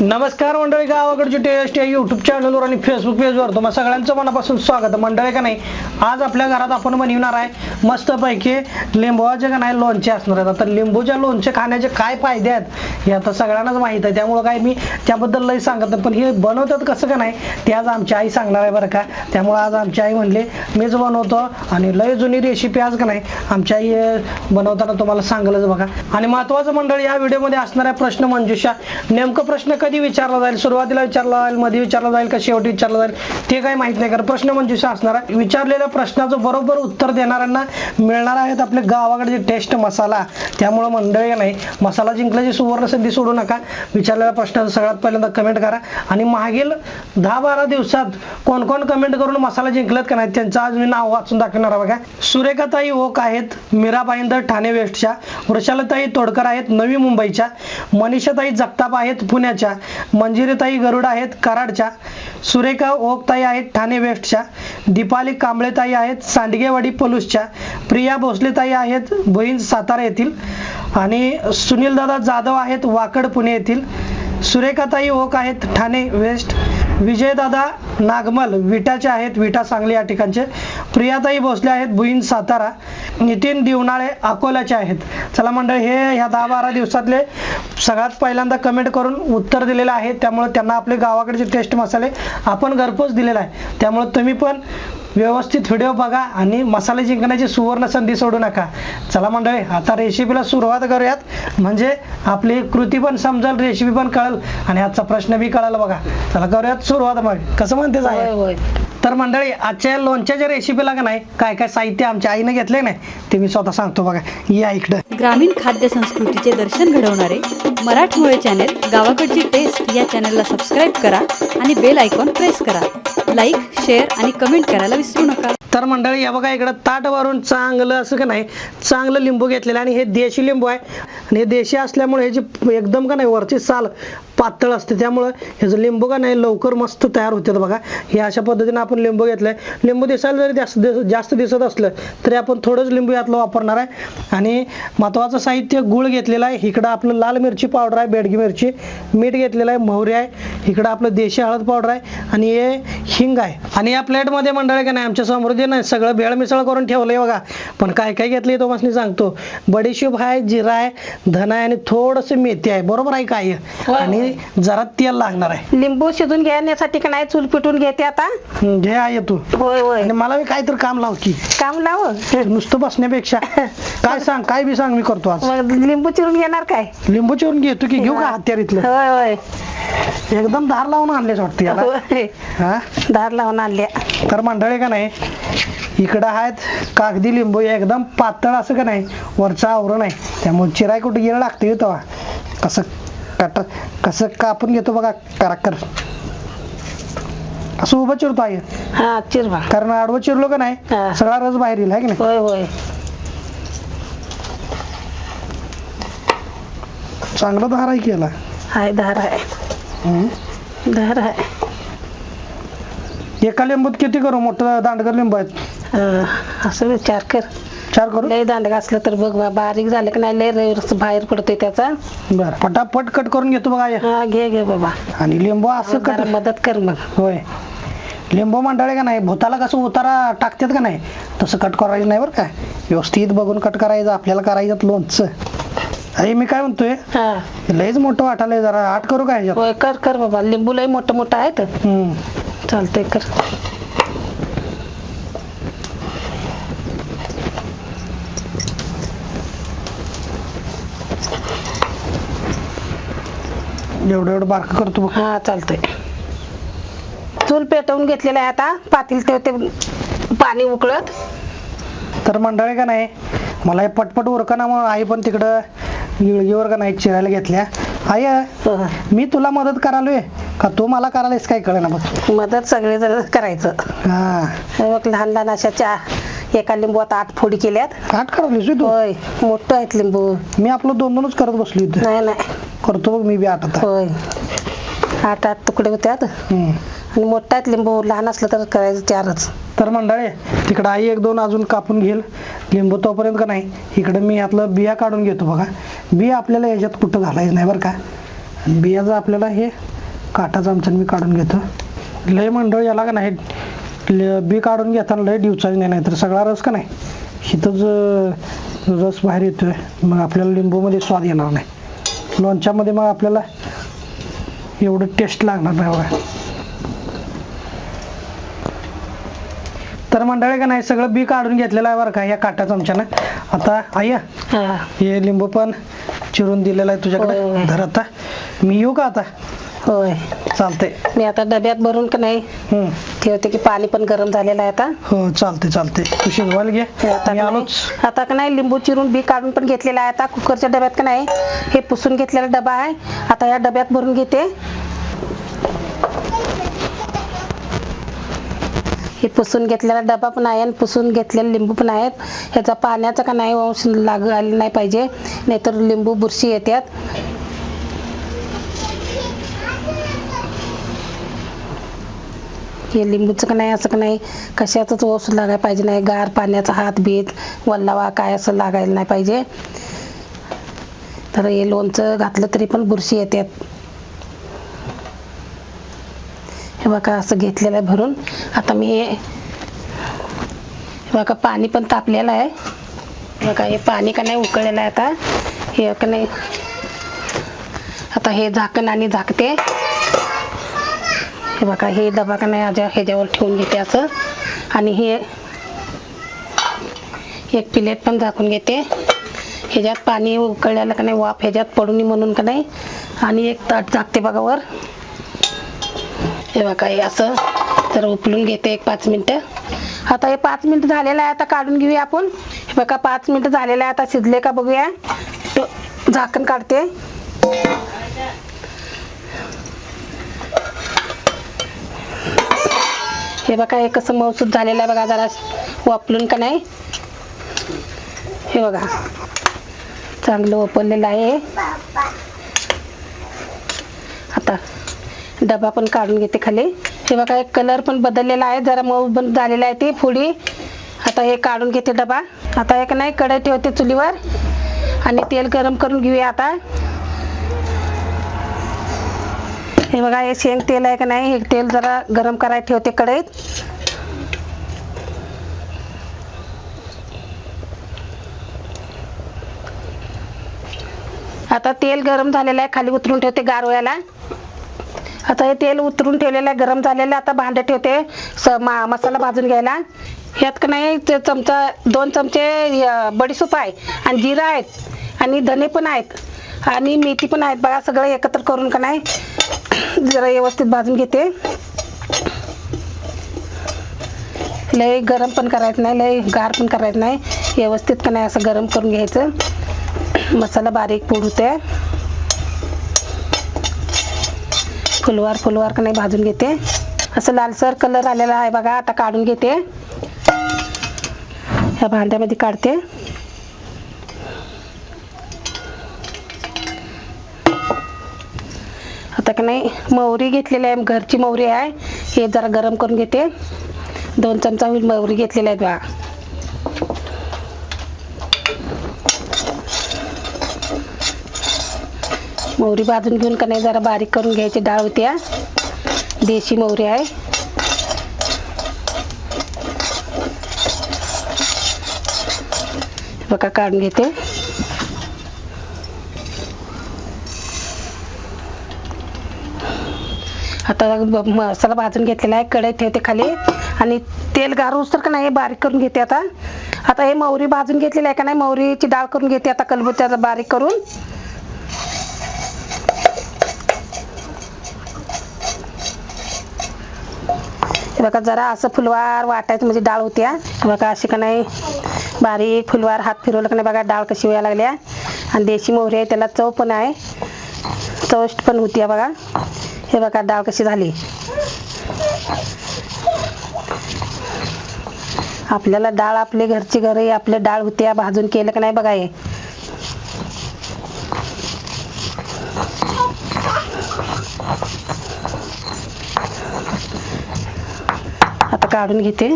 नमस्कार मंडळी गावाकडची टेस्ट या यूट्यूब चॅनलवर आणि फेसबुक पेजवर तुम्हाला सगळ्यांचं मनापासून स्वागत. आहे. मंडळी का नाही आज आपल्या घरात आपण बनविणार आहे मस्तपैकी लिंबूचे का नाही लोणचे असणार आहेत. आता लिंबूच्या लोणचे खाण्याचे काय फायदे आहेत हे आता सगळ्यांनाच माहीत आहे. त्यामुळं काय मी त्याबद्दल लई सांगत पण हे बनवतात कसं का नाही ते आज आमची आई सांगणार आहे बरं का. त्यामुळं आज आमची आई म्हणली मीच बनवतो आणि लय जुनी रेसिपी आज का नाही आमची आई बनवताना तुम्हाला सांगलंच बघा. आणि महत्त्वाचं मंडळ या व्हिडिओमध्ये असणारा प्रश्न मंजुषा नेमकं प्रश्न कधी विचारला जाईल सुरुवातीला विचारला जाईल मध्ये विचारला जाईल का शेवटी विचारला जाईल ते काही माहीत नाही. कारण प्रश्न म्हणजे मंजुषा असणार आहे विचारलेल्या प्रश्नाचं बरोबर उत्तर देणाऱ्यांना मिळणार आहेत आपल्या गावाकडचे टेस्ट मसाला. त्यामुळं मंडळी नाही मसाला जिंकल्याची सुवर्ण संधी सोडू नका. विचारलेल्या प्रश्नाचं सगळ्यात पहिल्यांदा कमेंट करा. आणि मागील दहा बारा दिवसात कोण कोण कमेंट करून मसाला जिंकलेत का नाही त्यांचं आज मी नाव वाचून दाखवणार बघा. सुरेखाताई ओक आहेत मीरा भाईंदर ठाणे वेस्टच्या वृषालताई तोडकर आहेत नवी मुंबईच्या. मनीषाताई जगताप आहेत पुण्याच्या. मंजिरीताई गरुड आहेत कराडच्या. सुरेखा ओकताई आहेत ठाणे वेस्टच्या. दीपाली कांबळेताई आहेत सांडगेवाडी पलूसच्या. प्रिया भोसलेताई आहेत बहीण सातारा येथील. आणि सुनीलदादा जाधव आहेत वाकड पुणे येथील. सुरेखाताई ओक आहेत ठाणे वेस्ट. विजयदादा नागमल विटाचे आहेत विटा सांगली या ठिकाणचे. प्रियाताई भोसले आहेत भुईन सातारा नितीन दिवनाळे अकोल्याचे आहेत. चला मंडळ हे ह्या दहा बारा दिवसातले सगळ्यात पहिल्यांदा कमेंट करून उत्तर दिलेलं आहे. त्यामुळे त्यांना आपले गावाकडचे टेस्ट मसाले आपण घरपोच दिलेला आहे. त्यामुळे तुम्ही पण व्यवस्थित व्हिडिओ बघा आणि मसाले जिंकण्याची सुवर्ण संधी सोडू नका. चला मंडळी आता रेसिपीला सुरुवात करूयात. म्हणजे आपली कृती पण समजेल रेसिपी पण कळेल आणि आजचा प्रश्न बी कळेल बघा. चला करूयात सुरुवात मग. कसं म्हणते होय आहे होय. तर मंडळी आजच्या लोणच्याच्या रेसिपीला का नाही काय काय साहित्य आमच्या आईने घेतले नाही ते मी स्वतः सांगतो बघा. या इकडं ग्रामीण खाद्य संस्कृतीचे दर्शन घडवणारे मराठमोळे चॅनेल गावाकडची टेस्ट या चॅनेलला सबस्क्राईब करा आणि बेल आयकॉन प्रेस करा. लाईक शेअर आणि कमेंट करायला विसरू नका. तर मंडळी या बघा इकडं ताट वरून चांगलं असं का नाही चांगलं लिंबू घेतलेलं आणि हे देशी लिंबू आहे. आणि हे देशी असल्यामुळे ह्याची एकदम का नाही वरची साल पातळ असते त्यामुळं ह्याचं लिंबू का नाही लवकर मस्त तयार होतात बघा. हे अशा पद्धतीने आपण लिंबू घेतलंय. लिंबू दिसायला जरी जास्त जास्त दिसत असलं तरी आपण थोडंच लिंबू यातलं वापरणार आहे. आणि महत्त्वाचं साहित्य गुळ घेतलेलं आहे. इकडं आपलं लाल मिरची पावडर आहे बेडगी मिरची. मीठ घेतलेलं आहे मोहरी आहे. इकडं आपलं देशी हळद पावडर आहे आणि हे हिंग आहे. आणि या प्लेटमध्ये मंडळी का नाही आमच्या समृद्धी नाही सगळं भेळ मिसळ करून ठेवलंय बघा. पण काय काय घेतलंय तो मी सांगतो. बडीशेप आहे जिरा आहे धना आहे आणि थोडंसं मेथी आहे. बरोबर आहे काय? आणि जरा तेल लागणार आहे. लिंबू शिजून घेण्यासाठी का नाही चूल पिटून घेते आता. घे आहे तू. होय होय. आणि मला काहीतरी काम लाव की. काम लाव. नुसतं बसण्यापेक्षा. काय सांग काय बी सांग मी करतो आज. लिंबू चिरून घेणार काय? लिंबू चिरून घेतो की घेऊ का हत्यार इथलं? होय होय. एकदम धार लावून आणलेच वाटते याला. होय. हा? धार लावून आणल्या. तर मंडळी का नाही इकडं आहेत कागदी लिंबू हे एकदम पातळ असं का नाही वरचं आवरण आहे. त्यामुळे चिराय कुठे गेलं लागते तेव्हा. कसं कट कसं कापून घेतो बघा कराकर असं उभं चिरतो आहे हा चिरवा. कारण आडवं चिरलो का नाही हा. सगळा रस बाहेर येईल आहे की नाही? होय होय. चांगलं धार आहे केला हाय धार आहे. धार आहे. एका लिंबूत किती करू? मोठं दांडगर लिंबू आहेत. अं, असं विचार कर. चार करू? लय दांडगा असलं तर बघ बा, बारीक झालं की नाही लय रस बाहेर पडतोय त्याचा. बरं फटाफट कट करून घेतो बघा. हा घे घे बाबा. आणि लिंबू असं कट जरा मदत कर मग. होय. लिंबू मंडळे का नाही? भूताला कसं उतारा टाकतात का नाही? तसं कट करायचं नाही बरं काय व्यवस्थित बघून कट करायचं आपल्याला करायचं लोणचं. अरे मी काय म्हणतोय? हा. लयच मोठं वाटायलंय जरा. आठ करू काय ह्याच्यात? होय कर कर बाबा. लिंबू लय मोठं मोठं आहेत. हम्म. चालतंय कर. एवढं एवढं बारकं करतो बघ. हा चालतंय. चूल पेटवून घेतलेलं आहे आता. पातील ते ते पाणी उकळत. तर मंडळी का नाही मला हे पटपट उरकना मग आई पण तिकडं का नाही चिरायला घेतल्या? आई मी तुला मदत करालोय. का तू मला करायलास काय कळे ना बघ. मदत सगळे जण करायचं. हा. लहान लहान अशा चार एका लिंबूत आठ फोडी केल्यात. आठ करायलीस तू? होय मोठं आहेत लिंबू. मी आपलं दोन दोनच करत बसलो नाही नाही. करतो बघ मी बी आठ होय. आठ आठ तुकडे होत्यात हम्म. आणि मोठा आहेत लिंबू लहान असलं तर करायचं चारच. तर मंडळी तिकडं आई एक दोन अजून कापून घेईल. लिंबू तोपर्यंत का नाही इकडं मी यातलं बिया काढून घेतो बघा. बिया आपल्याला याच्यात कुठं घालायचं नाही बरं का. आणि बियाचं आपल्याला हे काटा चमच्याने मी काढून घेतो. लय मंडळ याला का नाही ल- बी काढून घेताना लय डिवचारी नाही तर सगळा रस का नाही हिथंच अं, रस बाहेर येतोय. मग आपल्याला लिंबूमध्ये स्वाद येणार नाही. लोणच्यामध्ये मग आपल्याला एवढं टेस्ट लागणार नाही बघा. तर मंडळी का नाही सगळं बी काढून घेतलेलं आहे बरं का या काटा चमच्यानं आता आया हा. लिंबू पण चिरून दिलेलं आहे तुझ्याकडे. धर आता. मी येऊ का आता? होय. चालतंय. मी आता डब्यात भरून का नाही हम्म. ठेवते की पाणी पण गरम झालेलं आहे आता. हो चालते चालते तू शिजवायला घे. आता का नाही लिंबू चिरून बी काढून पण घेतलेला आहे आता कुकरच्या डब्यात का नाही. हे पुसून घेतलेला डबा आहे. आता या डब्यात भरून घेते. हे पुसून घेतलेला डबा पण आहे आणि पुसून घेतलेले लिंबू पण आहेत. ह्याचा पाण्याचा का नाही वंश लाग आले नाही पाहिजे. नाहीतर लिंबू बुरशी येतात हे लिंबूचं का नाही असं का नाही? कशाचाच ओस लागायला पाहिजे नाही. गार पाण्याचा हात बीत वल्लावा काय असं लागायला नाही पाहिजे. तर हे लोणचं घातलं तरी पण बुरशी येतात हे बघा असं घेतलेलं आहे भरून. आता मी हे बघा पाणी पण तापलेलं आहे. बघा हे पाणी का नाही उकळलेलं आहे आता. हे का नाही आता हे झाकण आणि झाकते. हे बघा हे डबा का नाही ह्याच्यावर ठेवून घेते असं. आणि हे एक प्लेट पण झाकून घेते. ह्याच्यात पाणी उकळल्याला का नाही वाफ ह्याच्यात पडू नये म्हणून का नाही. आणि एक ताट झाकते बघा वर. हे बघा हे असं? तर उपलून घेते एक पाच मिनटं. आता हे पाच मिनिटं झालेलं आहे आता काढून घेऊया आपण. हे बघा पाच मिनिटं झालेलं आहे आता शिजले का बघूया. तो झाकण काढते. हे बघा हे कसं मौसूद झालेलं आहे बघा जरा वापरून का नाही? हे बघा चांगलं वापरलेलं आहे. आता डबा पण काढून घेते खाली. हे बघा कलर पण बदललेला आहे. जरा मऊ पण झालेला आहे ते फुडी. आता हे काढून घेते डबा. आता एक नाही कढई ठेवते चुलीवर. आणि तेल गरम करून घेऊया आता. हे बघा हे शेंग तेल आहे का नाही? हे तेल जरा गरम करायला ठेवते कढईत. आता तेल गरम झालेलं आहे. खाली उतरून ठेवते गारव्याला आता हे तेल उतरून ठेवलेलं आहे गरम झालेलं आहे. आता भांडे ठेवते. स मा मसाला भाजून घ्यायला. ह्यात का नाही ते चमचा दोन चमचे बडीसूप आहे आणि जिरा आहेत आणि धने पण आहेत आणि मेथी पण आहेत. बघा सगळं एकत्र करून का नाही जरा व्यवस्थित भाजून घेते. लय गरम पण करायचं नाही लय गार पण करायचं नाही. व्यवस्थित का नाही असं गरम करून घ्यायचं. मसाला बारीक पुरते फुलवार फुलवार का नाही भाजून घेते. असं लालसर कलर आलेला आहे बघा आता काढून घेते. ह्या भांड्यामध्ये काढते. आता का नाही मोहरी घेतलेली आहे घरची मोहरी आहे. हे जरा गरम करून घेते. दोन चमचा होईल मोहरी घेतलेल्या आहेत बघा. मोहरी भाजून घेऊन का नाही जरा बारीक करून घ्यायची. डाळ होती देशी मोहरी आहे. बघा काढून घेते. आता मसाला भाजून घेतलेला आहे. कढई ठेवते खाली. आणि तेल गारूस तर का नाही बारीक करून घेते आता. आता हे मोहरी भाजून घेतलेली आहे का नाही? मोहरीची डाळ करून घेते. आता कलबुत्याचा बारीक करून. हे बघा जरा असं फुलवार वाटायचं म्हणजे डाळ होती बघा अशी का नाही बारीक फुलवार हात फिरवलं का नाही बघा डाळ कशी व्हायला लागल्या. आणि देशी मोहरी आहे त्याला चव पण आहे. चवष्ट पण होती आहे बघा. हे बघा डाळ कशी झाली. आपल्याला डाळ आपली घरची घरी आपल्या डाळ होत्या भाजून केलं का नाही बघा हे. काढून घेते.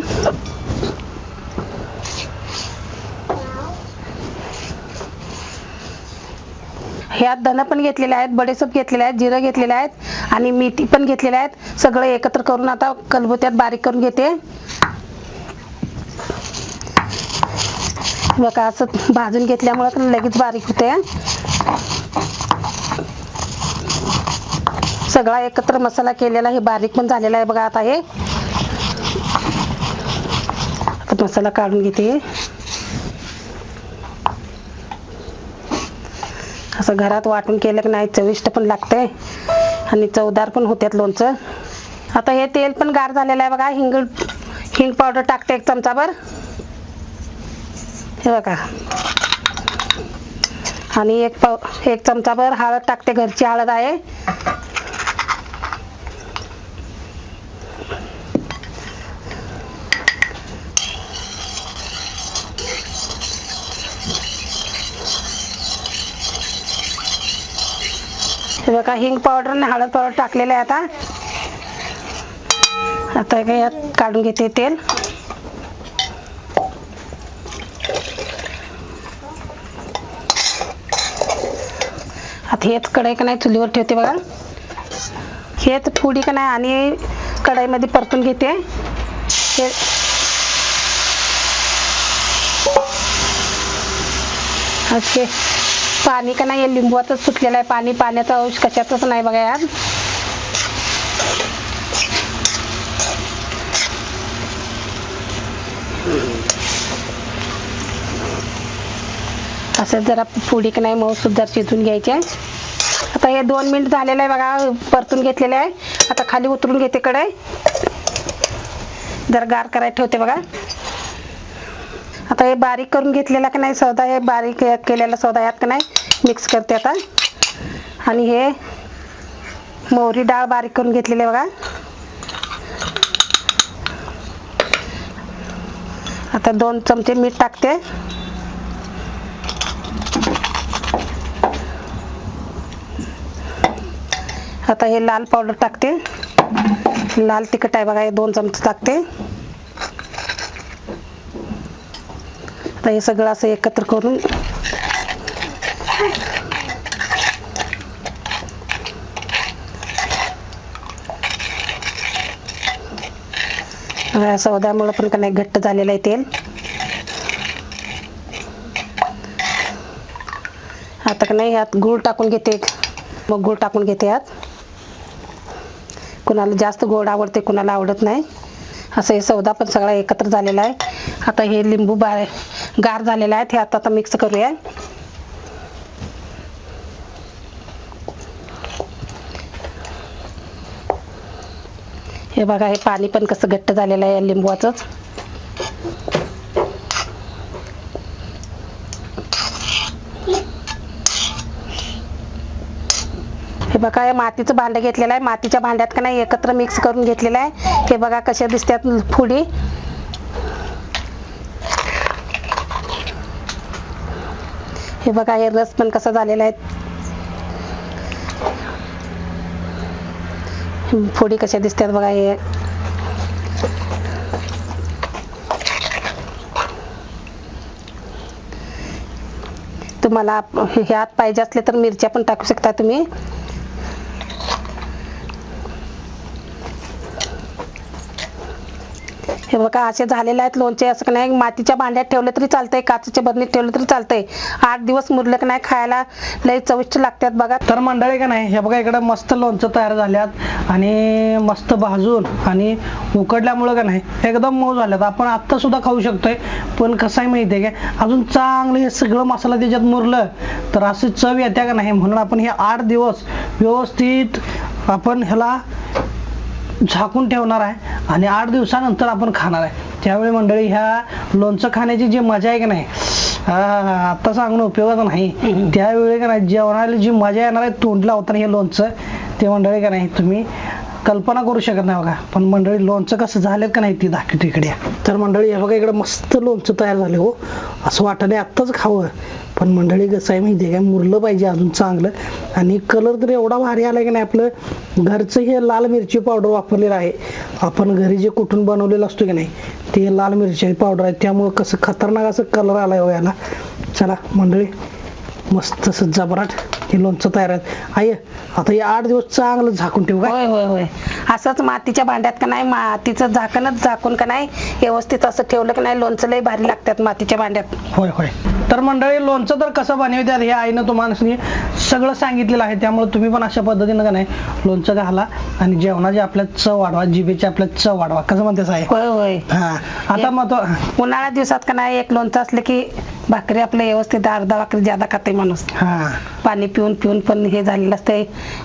ह्यात धन पण घेतलेले आहेत बडेसप घेतलेले आहेत जिरं घेतलेले आहेत आणि मेथी पण घेतलेले आहेत. सगळं एकत्र करून आता कलबुत्यात बारीक करून घेते. बघा असं भाजून घेतल्यामुळं लगेच बारीक होते. सगळा एकत्र मसाला केलेला हे बारीक पण झालेला आहे बघा आता हे आता मसाला काढून घेते. असं घरात वाटून केलं की नाही चविष्ट पण लागते. आणि चवदार पण होत्यात लोणचं. आता हे तेल पण गार झालेलं आहे बघा हिंग हिंग पावडर टाकते एक चमचाभर. हे बघा. आणि एक पाव एक चमचाभर हळद टाकते घरची हळद आहे. हे बघा हिंग पावडर आणि हळद पावडर टाकलेलं आहे आता. आता हे यात काढून घेते तेल. आता हेच कढई का नाही चुलीवर ठेवते बघा. हेच फुडी का नाही आणि कढईमध्ये परतून घेते. हे ओके. पाणी का नाही हे लिंबूचंच सुटलेलं आहे पाणी पाण्याचा अंश कशातच नाही बघा यार. असं जरा फोडी का नाही मऊ सुद्धा शिजून घ्यायचे. आता हे दोन मिनिट झालेलं आहे बघा परतून घेतलेलं आहे. आता खाली उतरून घेते कडे जरा गार करायला ठेवते बघा. आता हे बारीक करून घेतलेला का नाही? सौदा हे बारीक केलेला सौदा यात का नाही? मिक्स करते आता. आणि हे मोहरी डाळ बारीक करून घेतलेली आहे बघा. आता दोन चमचे मीठ टाकते. आता हे लाल पावडर टाकते. लाल तिखट आहे बघा हे दोन चमचे टाकते. आता हे सगळं असं एकत्र करून या सौद्यामुळं पण का नाही घट्ट झालेलं आहे तेल. आता का नाही यात गूळ टाकून घेते. मग गूळ टाकून घेते यात कुणाला जास्त गोड आवडते कुणाला आवडत नाही. असं हे सौदा पण सगळा एकत्र झालेला आहे. आता हे लिंबू बारे गार झालेला आहे हे आता आता मिक्स करूया. हे बघा हे पाणी पण कसं घट्ट झालेलं आहे लिंबूचंच हे बघा हे मातीचं भांडं घेतलेलं आहे. मातीच्या भांड्यात का नाही एकत्र मिक्स करून घेतलेलं आहे. हे बघा कशा दिसतात फुडी हे बघा हे रस पण कसा झालेला आहे. फोडी कशा दिसतात बघा हे. तुम्हाला ह्यात पाहिजे असले तर मिरच्या पण टाकू शकता तुम्ही. हे बघा असे झालेले आहेत लोणचे असं का नाही मातीच्या भांड्यात ठेवलं तरी चालतंय काचेच्या बरणीत ठेवलं तरी चालतंय. आठ दिवस मुरलं का नाही खायला लई चविष्ट लागतात बघा. तर मंडळी का नाही हे बघा इकडे मस्त लोणचं तयार झाल्यात आणि मस्त भाजून आणि उकडल्यामुळं का नाही एकदम मऊ झाल्यात. आपण आत्ता सुद्धा खाऊ शकतोय पण कसं आहे माहिती आहे का अजून चांगलं हे सगळं मसाला त्याच्यात मुरलं तर असं चव येत्या का नाही म्हणून आपण हे आठ दिवस व्यवस्थित आपण ह्याला झाकून ठेवणार आहे आणि आठ दिवसानंतर आपण खाणार आहे. त्यावेळी मंडळी ह्या लोणचं खाण्याची जी मजा आहे की नाही आता सांगणं उपयोगाचं नाही. त्यावेळी का नाही जेवणाला जी मजा येणार आहे तोंड लावताना हे लोणचं ते मंडळी का नाही तुम्ही कल्पना करू शकत नाही बघा. पण मंडळी लोणचं कसं झालं का नाही ती दाखवते इकडे तर मंडळी हे बघा इकडे मस्त लोणचं तयार झाले हो. असं वाटलं आत्ताच खावं. पण मंडळी कसं आहे माहिती आहे काय मुरलं पाहिजे अजून चांगलं. आणि कलर तर एवढा भारी आला की नाही आपलं? घरचं हे लाल मिरची पावडर वापरलेलं आहे. आपण घरी जे कुठून बनवलेलं असतो की नाही ते लाल मिरची पावडर आहे. त्यामुळं कसं खतरनाक असं कलर आला हो याला. चला मंडळी. मस्त असं जबराट हे लोणचं तयार आहे. आई आता हे आठ दिवस चांगलं झाकून ठेवू काय? होय होय होय. असंच मातीच्या भांड्यात का नाही मातीचं झाकणच झाकून का नाही व्यवस्थित असं ठेवलं की नाही लोणचं लय भारी लागतात मातीच्या भांड्यात. होय होय. तर मंडळी लोणचं तर कसं बनवतात हे आईनं तुम्हाला सगळं सांगितलेलं आहे. त्यामुळे तुम्ही पण अशा पद्धतीनं का नाही लोणचं घाला आणि जेवणाची आपल्या चव वाढवा जिभेची आपल्या चव वाढवा. कसं म्हणतेस आहे होय होय. हा. आता मग उन्हाळ्या दिवसात का नाही एक लोणचं असलं की भाकरी आपलं व्यवस्थित अर्धा भाकरी ज्यादा खाते माणूस. हा. पाणी पिऊन पिऊन पण हे झालेलं असते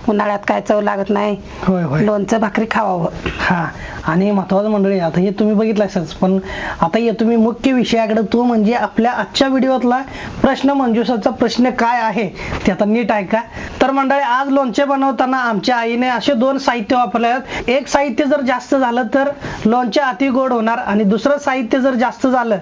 उन्हाळ्यात काय चव लागत नाही. लोणचं भाकरी खावावं. हा. आणि महत्वाचं मंडळी आता हे तुम्ही बघितलं असेलच पण आता ये तुम्ही मुख्य विषयाकडे तो म्हणजे आपल्या आजच्या व्हिडिओतला प्रश्न मंजुषाचा प्रश्न काय आहे ते आता नीट ऐका. तर मंडळी आज लोणचे बनवताना आमच्या आईने असे दोन साहित्य वापरले आहेत. एक साहित्य जर जास्त झालं तर लोणचे अति गोड होणार. आणि दुसरं साहित्य जर जास्त झालं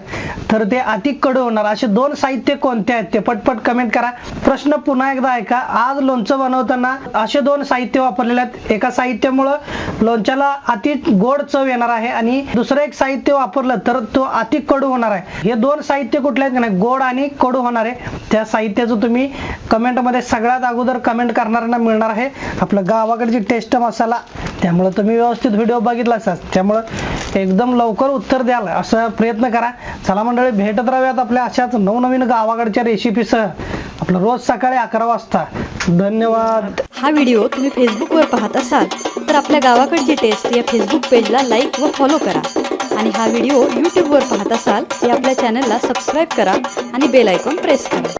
तर ते अति कडू होणार. असे दोन साहित्य कोणते आहेत ते पटपट कमेंट करा. प्रश्न पुन्हा एकदा ऐका. आज लोणचं बनवताना असे दोन साहित्य वापरलेले आहेत. एका साहित्यामुळं लोणच्याला अति गोड चव येणार आहे आणि दुसरं एक साहित्य वापरलं तर तो अति कडू होणार आहे. हे दोन साहित्य कुठले आहेत का नाही? गोड आणि कडू होणार आहे. त्या साहित्याचं तुम्ही कमेंटमध्ये सगळ्यात अगोदर कमेंट करणाऱ्यांना मिळणार आहे. आपलं गावाकडची टेस्ट मसाला त्यामुळे तुम्ही व्यवस्थित व्हिडिओ बघितला असाल. त्यामुळं एकदम लवकर उत्तर द्याल असं प्रयत्न करा. चला मंडळी भेटत राहूयात आपल्या अशाच नवनवीन गावाकडच्या रेसिपीसह आपलं रोज सकाळी अकरा वाजता. धन्यवाद. हा व्हिडिओ तुम्ही फेसबुकवर पाहत असाल तर आपल्या गावाकडची टेस्ट या फेसबुक पेजला लाईक व फॉलो करा. आणि हा व्हिडिओ यूट्यूबवर पाहत असाल तर आपल्या चॅनलला सबस्क्राईब करा आणि बेल आयकॉन प्रेस करा.